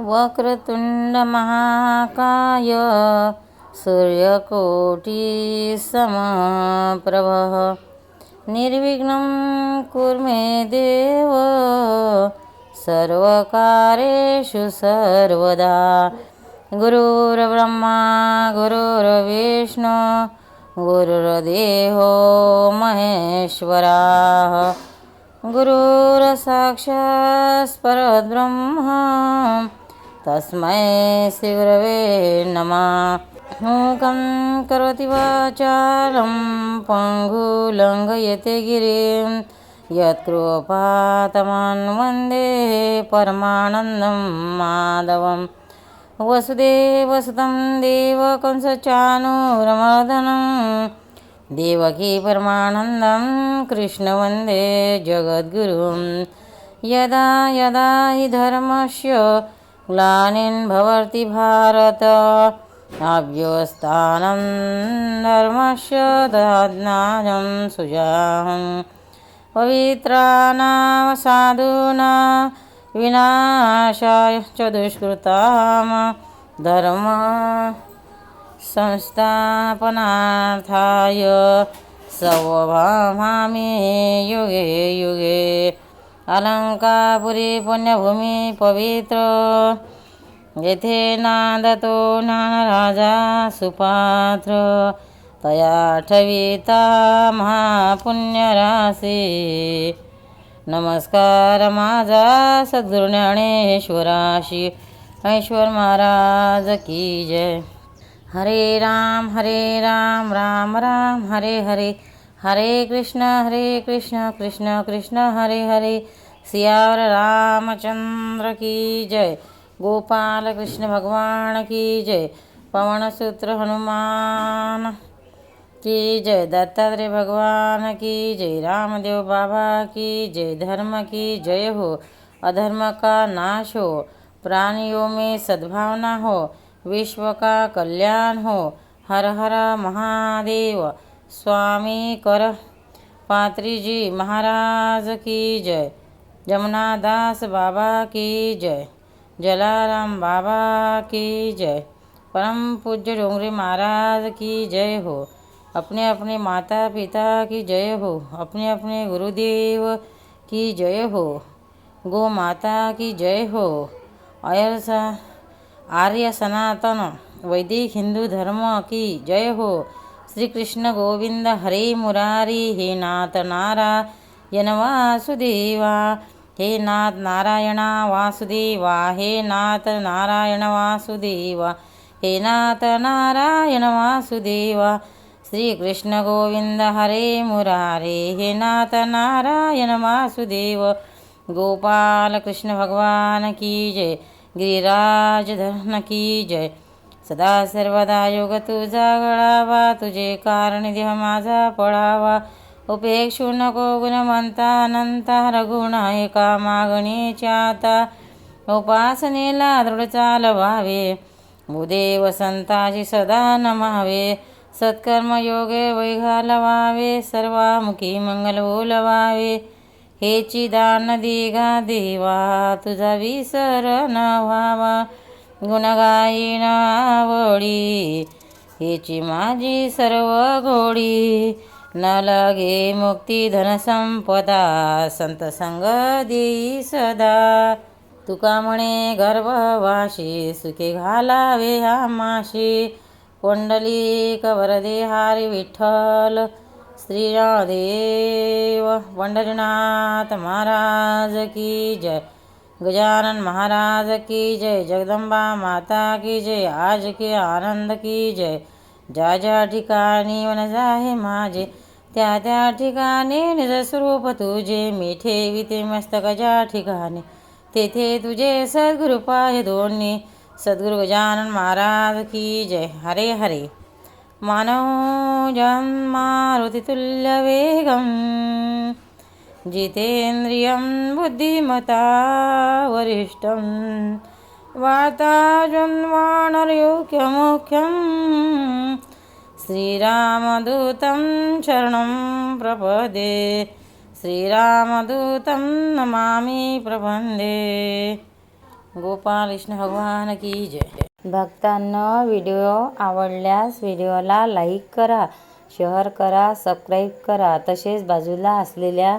वक्रतुण्डमहाकाय सूर्यकोटिसमप्रभः। निर्विघ्नं कुर्मे देव सर्वकारेषु सर्वदा। गुरुर्ब्रह्मा गुरुर्विष्णु गुरुर्देहो महेश्वराः। गुरुरसाक्षात् परब्रह्म। तस्मै श्रीगुरवे नमः। मूकं करोति वाचालं पङ्गुलङ्घयते गिरिं। यत्कृपातमान् वन्दे परमानन्दं माधवम् वसुदेवसुतं देवकंसचाणूरमर्दनं देवकी परमानन्दं कृष्णवन्दे जगद्गुरुं। यदा यदा हि धर्मस्य ग्लानिर्भवति भारत। अव्यवस्थानं धर्मस्य दद्नाजं सुजाहं। पवित्राणां साधूना विनाशाय च दुष्कृतां धर्म संस्थापनार्थाय सौभामामि युगे युगे। अलङ्कापुरी पुण्यभूमी पवित्र। येथे नादतो नानराजा सुपात्र। तया ठविता महापुण्यराशी। नमस्कार माझा सद्गुरु ज्ञानेश्वराशी। ऐश्वर महाराज की जय। हरे राम हरे राम राम राम हरे हरे। हरे कृष्ण हरे कृष्ण कृष्ण कृष्ण हरे हरे। सियावर रामचंद्र की जय। गोपाल कृष्ण भगवान की जय। पवनसूत्र हनुमान की जय। दत्तात्रेय भगवान की जय। रामदेव बाबा की जय। धर्म की जय हो। अधर्म का नाश हो। प्राणियों में सद्भावना हो। विश्व का कल्याण हो। हर हर महादेव। स्वामी कर। पात्री जी महाराज की जय। जमुना दास बाबा की जय। जलाराम बाबा की जय। परम पूज्य डोंगरे महाराज की जय हो। अपने अपने माता पिता की जय हो। अपने अपने गुरुदेव की जय हो। गो माता की जय हो। आर्य सनातन वैदिक हिंदू धर्म की जय हो। श्री कृष्ण गोविंद हरे मुरारी हे नाथ नारायण वासुदेवा हे नाथ नारायणा वासुदेवा हे नाथ नारायण वासुदेवा हे नाथ नारायण वासुदेवा श्री कृष्ण गोविंद हरे मुरारे हे नाथ नारायण वासुदेव गोपाल कृष्ण भगवान की जय गिरिराज धन की जय सदा सर्वदा योग तुझा गळावा तुझे कारण देह माझा पळावा. उपेक्षू नको गुणवंता अनंता रघुण एका मागणीच्या आता. उपासनेला दृढ चालवावे उदे संताची सदा नमावे. सत्कर्म योगे वैघालवावे सर्वामुखी मंगल बोलवावे हेची दान दिगा देवा तुझा विसर न व्हावा. गुणगायीन आवडी हिची माझी सर्व गोडी न लगे मुक्ती धनसंपदा संत संग देई सदा. तुका म्हणे गर्भवाशी सुखे घालावे आमाशी कोंडली वरदे हारी विठ्ठल श्रीरादेव पंढरीनाथ महाराज की जय. गजानन महाराज की जय जगदंबा माता की जय आज के आनंद की जय। ज्या ज्या ठिकाणी मन आहे माझे त्या त्या ठिकाणी निज स्वरूप तुझे मी ठेविते मस्तक ज्या ठिकाणी तेथे तुझे सद्गुरु पाय दोन्ही। सद्गुरु गजानन महाराज की जय। हरे हरे। मानव मारुतितुल्यवेगं जितेन्द्रियं बुद्धिमता वरिष्ठं वाताजन्वानरयोग्यमुख्यं श्रीरामदूतं शरणं प्रपदे श्रीरामदूतं नमामि प्रबन्धे। गोपाल कृष्ण भगवान की जय। भक्तांना व्हिडिओ आवडल्यास व्हिडिओला लाईक करा शेअर करा सबस्क्राईब करा. तसेच बाजूला असलेल्या